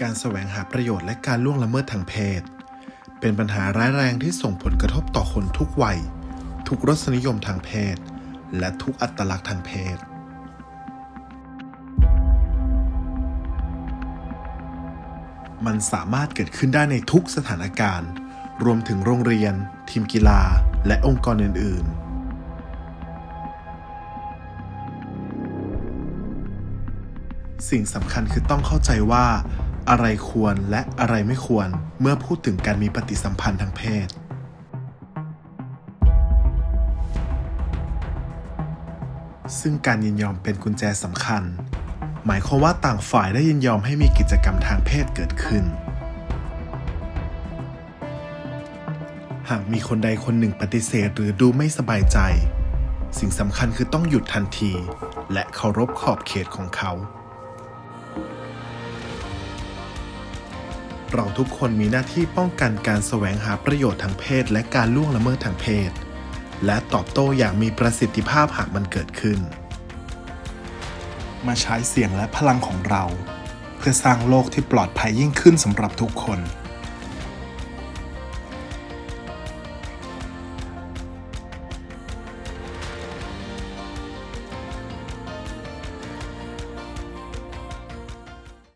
การแสวงหาประโยชน์และการล่วงละเมิดทางเพศ เป็นปัญหาร้ายแรงที่ส่งผลกระทบต่อคนทุกวัย ทุกรสนิยมทางเพศ และทุกอัตลักษณ์ทางเพศ มันสามารถเกิดขึ้นได้ในทุกสถานการณ์ รวมถึงโรงเรียน ทีมกีฬา และองค์กรอื่น ๆสิ่งสำคัญคือต้องเข้าใจว่า อะไรควรและอะไรไม่ควรเมื่อพูดถึงการมีปฏิสัมพันธ์ทางเพศ ซึ่งการยินยอมเป็นกุญแจสำคัญ หมายความว่าต่างฝ่ายได้ยินยอมให้มีกิจกรรมทางเพศเกิดขึ้น หากมีคนใดคนหนึ่งปฏิเสธหรือดูไม่สบายใจ สิ่งสำคัญคือต้องหยุดทันที และเคารพขอบเขตของเขา เราทุกคนมีหน้าที่ป้องกันการแสวงหาประโยชน์ทางเพศ และการล่วงละเมิดทางเพศ และตอบโต้อย่างมีประสิทธิภาพหากมันเกิดขึ้น มาใช้เสียงและพลังของเรา เพื่อสร้างโลกที่ปลอดภัยยิ่งขึ้นสำหรับทุกคน